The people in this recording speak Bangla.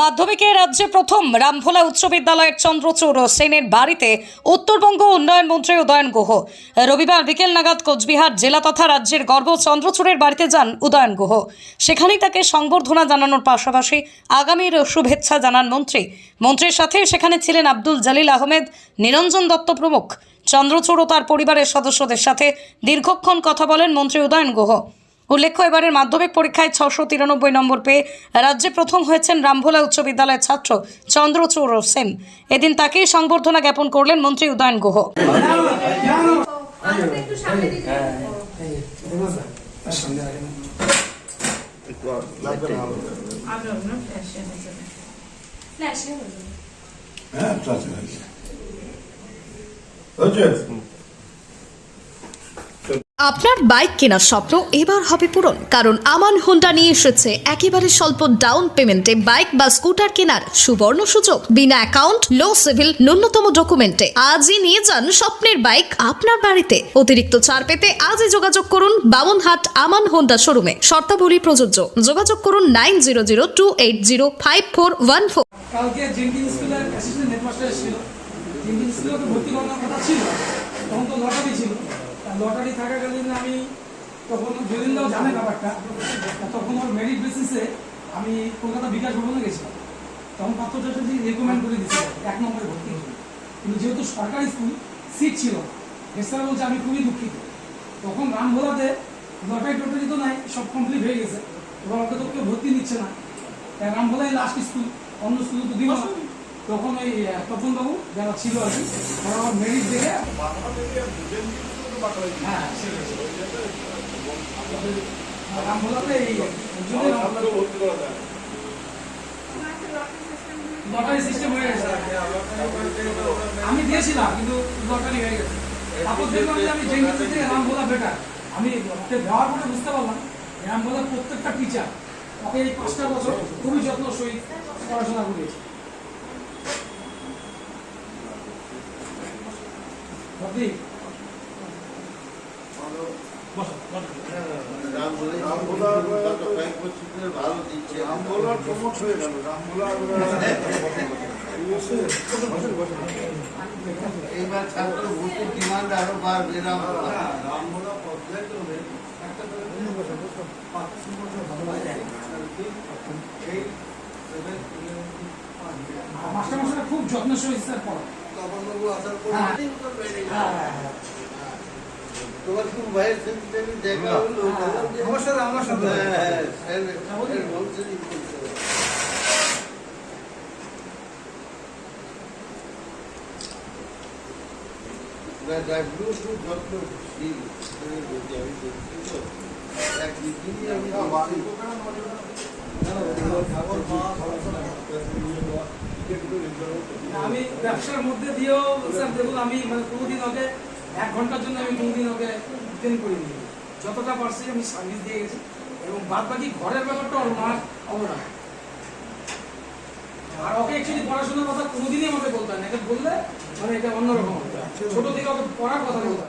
মাধ্যমিকে রাজ্যে প্রথম রামভোলা উচ্চ বিদ্যালয়ের চন্দ্রচূড় সেনের বাড়িতে উত্তরবঙ্গ উন্নয়ন মন্ত্রী উদয়ন গুহ। রবিবার বিকেল নাগাদ কোচবিহার জেলা তথা রাজ্যের গর্ব চন্দ্রচূড়ের বাড়িতে যান উদয়ন গুহ। সেখানেই তাকে সংবর্ধনা জানানোর পাশাপাশি আগামীর শুভেচ্ছা জানান মন্ত্রী। মন্ত্রীর সাথে সেখানে ছিলেন আব্দুল জালিল আহমেদ, নিরঞ্জন দত্ত প্রমুখ। চন্দ্রচূড় ও তার পরিবারের সদস্যদের সাথে দীর্ঘক্ষণ কথা বলেন মন্ত্রী উদয়ন গুহ। উল্লেখ্য, এবারের মাধ্যমিক পরীক্ষায় ছশো তিরানব্বই নম্বর পেয়ে রাজ্যে প্রথম হয়েছেন রামভোলা উচ্চ বিদ্যালয়ের ছাত্র চন্দ্রচূড় সেন। এদিন তাকেই সংবর্ধনা জ্ঞাপন করলেন মন্ত্রী উদয়ন গুহ। হ্যাঁ আপনার বাইক কেনার স্বপ্ন এবার হবে পূরণ, কারণ আমান হোন্ডা নিয়ে এসেছে একেবারে স্বল্প ডাউন পেমেন্টে বাইক বা স্কুটার কেনার সুবর্ণ সুযোগ। বিনা অ্যাকাউন্ট লো সিভিল ন্যূনতম ডকুমেন্টে আজই নিয়ে যান স্বপ্নের বাইক আপনার বাড়িতে। অতিরিক্ত ছাড় পেতে আজই যোগাযোগ করুন বামনহাট আমান হোন্ডা শোরুমে শর্তাবলী প্রযোজ্য। যোগাযোগ করুন nine zero zero two eight zero five four one four কালকে স্কুলের অ্যাসিস্ট্যান্ট হেডমাস্টার ছিল স্কুলে ভর্তি করানোর কথা ছিল তখন তো লটারি ছিল তা লটারি থাকাকালীন আমি তখন জলিনদাও জানে ব্যাপারটা তখন ওর মেরিট বেসিসে আমি কলকাতা বিকাশ ভবনে গেছিলাম। তখন পাত্র চ্যাটার্জি রেকমেন্ড করে দিয়েছিল এক নম্বরে ভর্তি হয়েছিল কিন্তু যেহেতু সরকারি স্কুল সিট ছিল হেড বলছে আমি খুবই দুঃখিত। তখন রামভোলাতে লটারি টটারি তো নাই সব কমপ্লিট হয়ে গেছে। এবার ওকে তো কেউ ভর্তি নিচ্ছে না। তাই রামভোলাই লাস্ট স্কুল অন্য স্কুলে তো দিব। তখন ওই আহ, তপন বাবু যারা ছিল আর কি আমার মেরিট দেখে আমি দিয়েছিলাম, কিন্তু লটারি হয়ে গেছে। তারপর দেখলাম যে আমি জেঙ্গিতে থেকে রামভোলা বেটার আমি দেওয়ার পরে বুঝতে পারলাম রামভোলার প্রত্যেকটা টিচার ওকে এই পাঁচটা বছর খুবই যত্ন সহিত পড়াশোনা করিয়েছে। সত্যি এইবার ছাত্র ভর্তির ডিমান্ড আরও বাড়বে রামগোলা একটা মাস্টার মাস্টার খুব যত্ন সহিত স্যার পড়া আসার পর তোমার খুব ভাইয়ের সেন্সিটিভ দেখা হলো আমার সাথে আমার সাথে হ্যাঁ, হ্যাঁ। আমি ব্যবসার মধ্যে দিয়েও স্যার দেখুন আমি মানে কোনোদিন ওকে এক ঘণ্টার জন্য আমি কোনোদিন ওকে ট্রেন করিনি যতটা পারছি আমি সার্ভিস দিয়ে গেছি এবং বাদ বাকি ঘরের ব্যাপারটা ওর মার অবদান আর ওকে একচুয়ালি পড়াশোনার কথা কোনোদিনই আমাকে বলতে হয় না এটা বললে মানে এটা অন্যরকম। ছোট থেকে ওকে পড়ার কথা বলতে।